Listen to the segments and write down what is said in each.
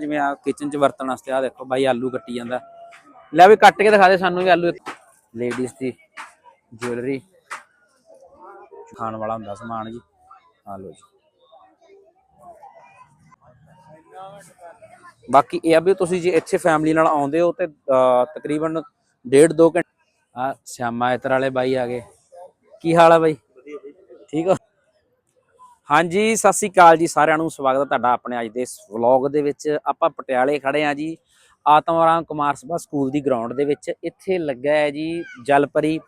ਜਿਵੇਂ ਆ ਕਿਚਨ 'ਚ ਵਰਤਣ ਵਾਸਤੇ ਆ ਦੇਖੋ ਬਾਈ ਆਲੂ ਕੱਟੀ ਜਾਂਦਾ। ਲੈ ਵੀ ਕੱਟ ਕੇ ਦਿਖਾ ਦੇ ਸਾਨੂੰ ਵੀ ਆਲੂ। ਲੇਡੀਜ਼ ਦੀ ਜੁਐਲਰੀ ਖਾਣ ਵਾਲਾ ਹੁੰਦਾ ਸਮਾਨ ਜੀ। ਆ ਲਓ ਜੀ। ਬਾਕੀ ਇਹ ਆ ਵੀ ਤੁਸੀਂ ਜੇ ਇੱਥੇ ਫੈਮਿਲੀ ਨਾਲ ਆਉਂਦੇ ਹੋ ਤੇ ਤਕਰੀਬਨ ਡੇਢ ਦੋ ਘੰਟੇ ਆ ਸ਼ਾਮਾ ਇਤਰ ਵਾਲੇ ਬਾਈ ਆ ਗਏ। ਕੀ ਹਾਲ ਆ ਬਾਈ? ਠੀਕ ਹੋ? ਹਾਂਜੀ, ਸਤਿ ਸ੍ਰੀ ਅਕਾਲ ਜੀ ਸਾਰਿਆਂ ਨੂੰ। ਸਵਾਗਤ ਹੈ ਤੁਹਾਡਾ ਆਪਣੇ ਅੱਜ ਦੇ ਇਸ ਵਲੌਗ ਦੇ ਵਿੱਚ। ਆਪਾਂ ਪਟਿਆਲੇ ਖੜੇ ਆ ਜੀ। ਆਤਮਰਾਮ ਕੁਮਾਰ ਸਭਾ ਸਕੂਲ ਦੀ ਗਰਾਊਂਡ ਦੇ ਵਿੱਚ। ਇੱਥੇ ਲੱਗਾ ਹੈ ਜੀ ਜਲਪਰੀ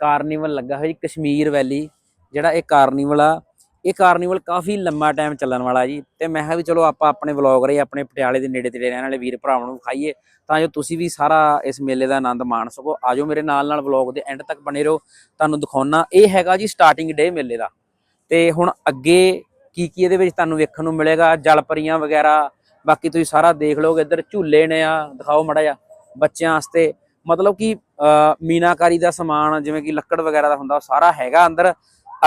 ਕਾਰਨੀਵਲ। ਲੱਗਾ ਹੋਇਆ ਜੀ ਕਸ਼ਮੀਰ ਵੈਲੀ, ਜਿਹੜਾ ਇਹ ਕਾਰਨੀਵਲ ਆ। ਇਹ ਕਾਰਨੀਵਲ ਕਾਫੀ ਲੰਮਾ ਟਾਈਮ ਚੱਲਣ ਵਾਲਾ ਜੀ। ਤੇ ਮੈਂ ਕਿਹਾ ਵੀ ਚਲੋ ਆਪਾਂ ਆਪਣੇ ਵਲੌਗ ਰਹੇ ਆਪਣੇ ਪਟਿਆਲੇ ਦੇ ਨੇੜੇ ਤੇੜੇ ਰਹਿਣ ਵਾਲੇ ਵੀਰ ਭਰਾਵਾਂ ਨੂੰ ਵਿਖਾਈਏ। ਤਾਂ ਜੋ ਤੁਸੀਂ ਵੀ ਸਾਰਾ ਇਸ ਮੇਲੇ ਦਾ ਆਨੰਦ ਮਾਣ ਸਕੋ। ਆਜੋ ਮੇਰੇ ਨਾਲ ਨਾਲ ਵਲੌਗ ਦੇ ਐਂਡ ਤੱਕ ਬਣੇ ਰਹੋ। ਤੁਹਾਨੂੰ ਦਿਖਾਉਣਾ ਇਹ ਹੈਗਾ ਜੀ ਸਟਾਰਟਿੰਗ ਡੇ ਮੇਲੇ ਦਾ। ਤੇ ਹੁਣ ਅੱਗੇ ਕੀ ਕੀ ਇਹਦੇ ਵਿੱਚ ਤੁਹਾਨੂੰ ਵੇਖਣ ਨੂੰ ਮਿਲੇਗਾ? ਜਲਪਰੀਆਂ ਵਗੈਰਾ ਬਾਕੀ ਤੁਸੀਂ ਸਾਰਾ ਦੇਖ ਲਓਗੇ। ਇੱਧਰ ਝੂਲੇ ਨੇ ਆ ਦਿਖਾਓ ਮੜਾ ਜਾ ਬੱਚਿਆਂ ਵਾਸਤੇ। ਮਤਲਬ ਕਿ ਅਹ, ਮੀਨਾਕਾਰੀ ਦਾ ਸਮਾਨ ਜਿਵੇਂ ਕਿ ਲੱਕੜ ਵਗੈਰਾ ਦਾ ਹੁੰਦਾ ਉਹ ਸਾਰਾ ਹੈਗਾ ਅੰਦਰ।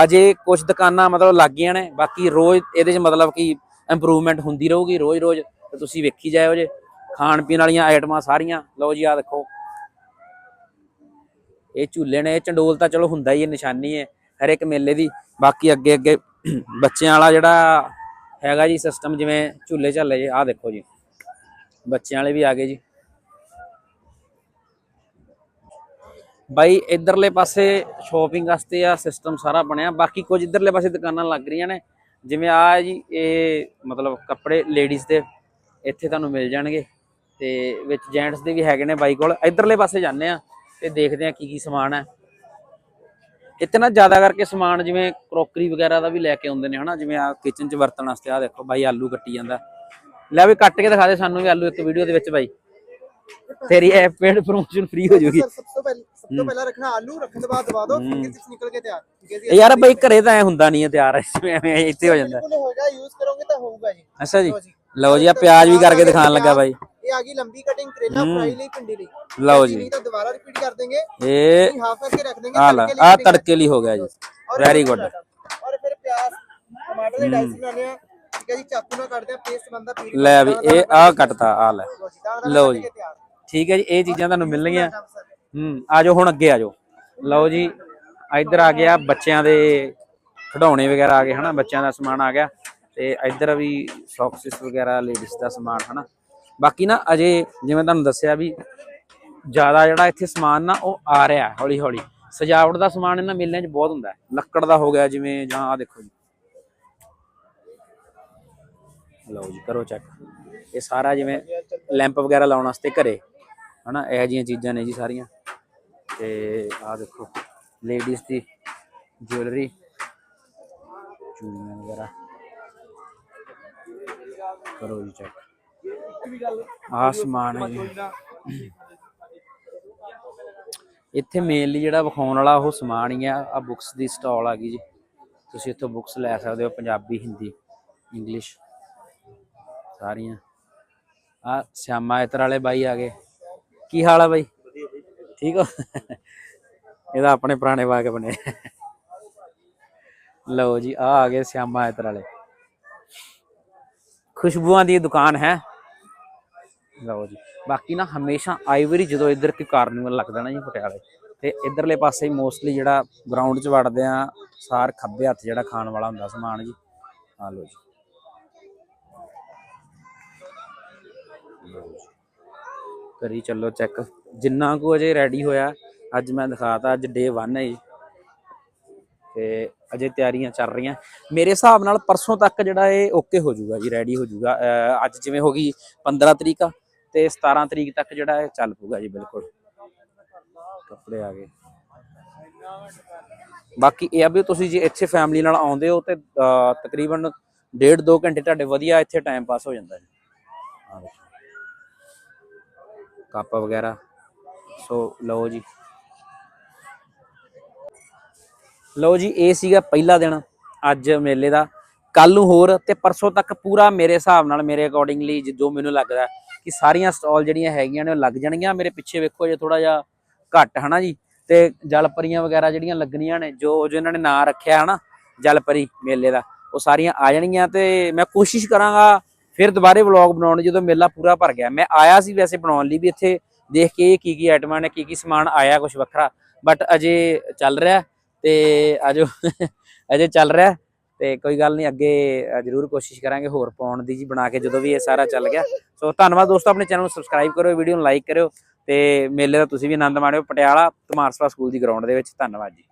ਅਜੇ ਕੁਝ ਦੁਕਾਨਾਂ ਮਤਲਬ ਲੱਗ ਗਈਆਂ ਨੇ ਬਾਕੀ ਰੋਜ਼ ਇਹਦੇ 'ਚ ਮਤਲਬ ਕਿ ਇੰਪਰੂਵਮੈਂਟ ਹੁੰਦੀ ਰਹੂਗੀ ਰੋਜ਼ ਰੋਜ਼ ਤੇ ਤੁਸੀਂ ਵੇਖੀ ਜਾਇਓ ਜੇ। ਖਾਣ ਪੀਣ ਵਾਲੀਆਂ ਆਈਟਮਾਂ ਸਾਰੀਆਂ। ਲਓ ਜੀ ਆ ਦੇਖੋ। ਇਹ ਝੂਲੇ ਨੇ ਇਹ ਚੰਡੋਲ ਤਾਂ ਚਲੋ ਹੁੰਦਾ ਹੀ ਹੈ ਨਿਸ਼ਾਨੀ ਹੈ। ਹਰ ਇੱਕ ਮੇਲੇ ਦੀ। ਬਾਕੀ ਅੱਗੇ ਅੱਗੇ ਬੱਚਿਆਂ ਵਾਲਾ ਜਿਹੜਾ ਹੈਗਾ ਜੀ ਸਿਸਟਮ ਜਿਵੇਂ ਝੂਲੇ ਝੱਲੇ ਜੀ, ਆਹ ਦੇਖੋ ਜੀ। ਬੱਚਿਆਂ ਵਾਲੇ ਵੀ ਆ ਗਏ ਜੀ। ਬਾਈ, ਇਧਰਲੇ ਪਾਸੇ ਸ਼ਾਪਿੰਗ ਵਾਸਤੇ ਆ ਸਿਸਟਮ ਸਾਰਾ ਬਣਿਆ। ਬਾਕੀ ਕੁਝ ਇਧਰਲੇ ਪਾਸੇ ਦੁਕਾਨਾਂ ਲੱਗ ਰਹੀਆਂ ਨੇ। ਜਿਵੇਂ ਆ ਜੀ, ਇਹ ਮਤਲਬ ਕੱਪੜੇ ਲੇਡੀਜ਼ ਦੇ, ਇੱਥੇ ਤੁਹਾਨੂੰ ਮਿਲ ਜਾਣਗੇ। ਤੇ ਵਿੱਚ ਜੈਂਟਸ ਦੇ ਵੀ ਹੈਗੇ ਨੇ ਬਾਈ ਕੋਲ। ਇਧਰਲੇ ਪਾਸੇ ਜਾਂਦੇ ਆ ਤੇ ਦੇਖਦੇ ਆ ਕੀ ਕੀ ਸਮਾਨ ਹੈ। ਇੱਥੇ ਨਾ ਜ਼ਿਆਦਾ ਕਰਕੇ ਸਮਾਨ ਜਿਵੇਂ ਕਰੋਕਰੀ ਵਗੈਰਾ ਦਾ ਵੀ ਲੈ ਕੇ ਆਉਂਦੇ ਨੇ ਹਨਾ? ਜਿਵੇਂ ਆ ਕਿਚਨ 'ਚ ਵਰਤਣ ਵਾਸਤੇ ਆ ਦੇਖੋ ਬਾਈ ਆਲੂ ਕੱਟੀ ਜਾਂਦਾ। ਲੈ ਵੀ ਕੱਟ ਕੇ ਦਿਖਾ ਦੇ ਸਾਨੂੰ ਵੀ ਆਲੂ ਇੱਕ ਵੀਡੀਓ ਦੇ ਵਿੱਚ ਬਾਈ। ਤੇਰੀ ਇਹ ਪੇਡ ਪ੍ਰੋਮੋਸ਼ਨ ਫ੍ਰੀ ਹੋ ਜਾਊਗੀ ਸਭ ਤੋਂ ਪਹਿਲਾਂ ਸਭ ਤੋਂ ਪਹਿਲਾਂ ਰੱਖਣਾ ਆਲੂ ਰੱਖਣ ਤੋਂ ਬਾਅਦ ਦਵਾ ਦਿਓ। ਫਿਰ ਸਿਰਫ ਨਿਕਲ ਕੇ ਤਿਆਰ। ਠੀਕ ਹੈ ਜੀ ਯਾਰ ਬਾਈ ਘਰੇ ਤਾਂ ਐ ਹੁੰਦਾ ਨਹੀਂ ਹੈ ਤਿਆਰ ਐਵੇਂ ਇੱਥੇ ਹੋ ਜਾਂਦਾ। ਬਿਲਕੁਲ ਹੋਏਗਾ ਯੂਜ਼ ਕਰੋਗੇ ਤਾਂ ਹੋਊਗਾ ਜੀ। ਅੱਛਾ ਜੀ। ਲਓ ਜੀ। ਲਓ ਜੀ ਆ ਪਿਆਜ਼ ਵੀ ਕਰਕੇ ਦਿਖਾਣ ਲੱਗਾ ਬਾਈ। ਇਹ ਆ ਗਈ ਲੰਬੀ ਕਟਿੰਗ ਕਰੇਲਾ ਹੂੰ। ਫਰਾਈ ਲਈ ਭਿੰਡੀ ਲਈ। ਲਓ ਜੀ। ਨਹੀਂ ਤਾਂ ਦੁਬਾਰਾ ਰਿਪੀਟ ਕਰ ਦੇंगे ਇਹ ਅਸੀਂ ਹਾਫ ਕਰਕੇ ਰੱਖ ਦੇंगे ਆ ਲੈ ਤੜਕੇ ਲਈ ਆ cutting ਤੜਕੇ ਲਈ ਹੋ ਗਿਆ ਜੀ। ਔਰ ਵੈਰੀ ਇਹ ਗੁੱਡ ਔਰ ਫਿਰ ਪਿਆਜ਼ ਟਮਾਟਰ ਦੇ ਡਾਈਸ ਬਣਾਉਣੇ ਆ ਠੀਕ ਹੈ ਜੀ ਚਾਕੂ ਨਾਲ ਕੱਟਦੇ ਆ ਪੇਸਟ ਬੰਦਾ ਪੀਰੀ ਲੈ ਵੀ ਇਹ ਆ ਕੱਟਤਾ ਆ ਲੈ। ਲਓ ਜੀ। ਠੀਕ ਹੈ ਜੀ ਇਹ ਚੀਜ਼ਾਂ ਤੁਹਾਨੂੰ ਮਿਲਣਗੀਆਂ। ਹੂੰ ਆਜੋ ਹੁਣ ਅੱਗੇ ਆਜੋ ਲਓ ਜੀ ਇੱਧਰ ਆ ਗਿਆ ਬੱਚਿਆਂ ਦੇ ਖਿਡੌਣੇ ਵਗੈਰਾ ਆ ਗਏ ਹਨਾ? ਬੱਚਿਆਂ ਦਾ ਸਮਾਨ ਆ ਗਿਆ। ਤੇ ਇੱਧਰ ਵੀ ਸੌਕਸਿਸ ਵਗੈਰਾ ਲੇਡੀਜ਼ ਦਾ ਸਮਾਨ ਹਨਾ? ਬਾਕੀ ਨਾ ਅਜੇ ਜਿਵੇਂ ਤੁਹਾਨੂੰ ਦੱਸਿਆ ਵੀ ਜ਼ਿਆਦਾ ਜਿਹੜਾ ਇੱਥੇ ਸਮਾਨ ਨਾ ਉਹ ਆ ਰਿਹਾ ਹੌਲੀ ਹੌਲੀ ਸਜਾਵਟ ਦਾ ਸਮਾਨ ਇਹਨਾਂ ਮੇਲਿਆਂ 'ਚ ਬਹੁਤ ਹੁੰਦਾ ਲੱਕੜ ਦਾ ਹੋ ਗਿਆ ਜਿਵੇਂ, ਜਾਂ ਆ ਦੇਖੋ ਜੀ। ਲਓ ਜੀ, ਕਰੋ ਚੈੱਕ ਇਹ ਸਾਰਾ ਜਿਵੇਂ ਲੈਂਪ ਵਗੈਰਾ ਲਾਉਣ ਵਾਸਤੇ ਘਰੇ। ਹਨਾ, ਇਹੋ ਜਿਹੀਆਂ ਚੀਜ਼ਾਂ ਨੇ ਜੀ ਸਾਰੀਆਂ। ਤੇ ਆਹ ਦੇਖੋ ਲੇਡੀਜ਼ ਦੀ ਜੁਐਲਰੀ ਚੂੜੀਆਂ ਵਗੈਰਾ। ਕਰੋ ਜੀ ਚੈੱਕ ਆਸਮਾਨ ਹੈ ਇੱਥੇ ਮੇਨਲੀ ਜਿਹੜਾ ਵਿਖਾਉਣ ਵਾਲਾ ਉਹ ਸਮਾਨ ਹੀ ਆ ਆ ਬੁక్స్ ਦੀ ਸਟਾਲ ਆ ਗਈ ਜੀ। ਤੁਸੀਂ ਇੱਥੋਂ ਬੁక్స్ ਲੈ ਸਕਦੇ ਹੋ, ਪੰਜਾਬੀ, ਹਿੰਦੀ ਇੰਗਲਿਸ਼ ਸਾਰੀਆਂ। ਆ ਸਿਆਮਾ ਇਤਰ ਵਾਲੇ ਬਾਈ ਆ ਗਏ। ਕੀ ਹਾਲ ਆ ਬਾਈ? ਠੀਕ ਹੋ? ਇਹਦਾ ਆਪਣੇ ਪੁਰਾਣੇ ਵਾਕ ਬਣੇ। ਲਓ ਜੀ ਆ ਆ ਗਏ ਸਿਆਮਾ ਇਤਰ ਵਾਲੇ। ਖੁਸ਼ਬੂਆਂ ਦੀ ਦੁਕਾਨ ਹੈ। ਲਓ ਜੀ। ਬਾਕੀ ਨਾ ਹਮੇਸ਼ਾ ਆਈਵਰੀ ਜਦੋਂ ਇੱਧਰ ਕੋਈ ਕਾਰਨੀਵਲ ਲੱਗਦਾ ਨਾ ਜੀ ਪਟਿਆਲੇ, ਤੇ ਇਧਰਲੇ ਪਾਸੇ ਮੋਸਟਲੀ ਜਿਹੜਾ ਗਰਾਊਂਡ 'ਚ ਵੜਦੇ ਆ, ਸਾਰ ਖੱਬੇ ਹੱਥ ਜਿਹੜਾ ਖਾਣ ਵਾਲਾ ਹੁੰਦਾ ਸਮਾਨ ਜੀ ਆ ਲਓ ਜੀ। ਕਰੀ ਚੱਲੋ ਚੈੱਕ ਜਿੰਨਾ ਕੁ ਅਜੇ ਰੈਡੀ ਹੋਇਆ, ਅੱਜ ਮੈਂ ਦਿਖਾਤਾ, ਅੱਜ ਡੇ 1 ਹੈ ਜੀ। ਤੇ ਅਜੇ ਤਿਆਰੀਆਂ ਚੱਲ ਰਹੀਆਂ। ਮੇਰੇ ਹਿਸਾਬ ਨਾਲ ਪਰਸੋਂ ਤੱਕ ਜਿਹੜਾ ਇਹ ਓਕੇ ਹੋ ਜਾਊਗਾ ਜੀ ਰੈਡੀ ਹੋ ਜਾਊਗਾ। ਅੱਜ ਜਿਵੇਂ ਹੋ ਗਈ 15 ਤਰੀਕ ਆ ਤੇ 17 ਤਰੀਕ ਤੱਕ ਜਿਹੜਾ ਇਹ ਚੱਲ ਪੂਗਾ ਜੀ ਬਿਲਕੁਲ। ਕੱਪੜੇ ਆ ਗਏ। ਬਾਕੀ ਇਹ ਆ ਵੀ ਤੁਸੀਂ ਜੇ ਇੱਥੇ ਫੈਮਿਲੀ ਨਾਲ ਆਉਂਦੇ ਹੋ ਤੇ ਤਕਰੀਬਨ ਡੇਢ ਦੋ ਘੰਟੇ ਤੁਹਾਡੇ ਵਧੀਆ ਇੱਥੇ ਟਾਈਮ ਪਾਸ ਹੋ ਜਾਂਦਾ ਜੀ। ਕੱਪ ਵਗੈਰਾ। ਸੋ, ਲਓ ਜੀ। ਲਓ ਜੀ, ਇਹ ਸੀਗਾ ਪਹਿਲਾ ਦਿਨ ਅੱਜ ਮੇਲੇ ਦਾ। ਕੱਲ ਨੂੰ ਹੋਰ ਤੇ ਪਰਸੋਂ ਤੱਕ ਪੂਰਾ ਮੇਰੇ ਹਿਸਾਬ ਨਾਲ, ਮੇਰੇ ਅਕੋਰਡਿੰਗਲੀ ਜੋ ਮੈਨੂੰ ਲੱਗਦਾ ਕਿ ਸਾਰੀਆਂ ਸਟਾਲ ਜਿਹੜੀਆਂ ਹੈਗੀਆਂ ਨੇ ਉਹ ਲੱਗ ਜਾਣਗੀਆਂ। ਮੇਰੇ ਪਿੱਛੇ ਵੇਖੋ ਜੇ ਥੋੜਾ ਜਿਹਾ ਘੱਟ, ਹਨਾ ਜੀ? ਤੇ ਜਲਪਰੀਆਂ ਵਗੈਰਾ ਜਿਹੜੀਆਂ ਲੱਗਣੀਆਂ ਨੇ, ਜੋ ਜੋ ਇਹਨਾਂ ਨੇ ਨਾਂ ਰੱਖਿਆ, ਹਨਾ, ਜਲਪਰੀ ਮੇਲੇ ਦਾ, ਉਹ ਸਾਰੀਆਂ ਆ ਜਾਣਗੀਆਂ ਤੇ ਮੈਂ ਕੋਸ਼ਿਸ਼ ਕਰਾਂਗਾ ਫਿਰ ਦੁਬਾਰੇ ਵਲੌਗ ਬਣਾਉਣ ਜਦੋਂ ਮੇਲਾ ਪੂਰਾ ਭਰ ਗਿਆ। ਮੈਂ ਆਇਆ ਸੀ ਵੈਸੇ ਬਣਾਉਣ ਲਈ ਵੀ ਇੱਥੇ, ਦੇਖ ਕੇ ਇਹ ਕੀ ਕੀ ਆਈਟਮਾਂ ਨੇ ਕੀ ਕੀ ਸਮਾਨ ਆਇਆ ਕੁਝ ਵੱਖਰਾ ਬਟ ਅਜੇ ਚੱਲ ਰਿਹਾ ਤੇ ਅਜੋ ਅਜੇ ਚੱਲ ਰਿਹਾ। ਤੇ ਕੋਈ ਗੱਲ ਨਹੀਂ, ਅੱਗੇ ਜ਼ਰੂਰ ਕੋਸ਼ਿਸ਼ ਕਰਾਂਗੇ ਹੋਰ ਪਾਉਣ ਦੀ ਜੀ, ਬਣਾ ਕੇ ਜਦੋਂ ਵੀ ਇਹ ਸਾਰਾ ਚੱਲ ਗਿਆ। ਸੋ ਧੰਨਵਾਦ ਦੋਸਤੋ, ਆਪਣੇ ਚੈਨਲ ਨੂੰ ਸਬਸਕ੍ਰਾਈਬ ਕਰਿਓ ਵੀਡੀਓ ਨੂੰ ਲਾਈਕ ਕਰਿਓ ਤੇ ਮੇਲੇ ਦਾ ਤੁਸੀਂ ਵੀ ਆਨੰਦ ਮਾਣਿਓ। ਪਟਿਆਲਾ ਧਮਾਰਸਵਾ ਸਕੂਲ ਦੀ ਗਰਾਊਂਡ ਦੇ ਵਿੱਚ। ਧੰਨਵਾਦ ਜੀ।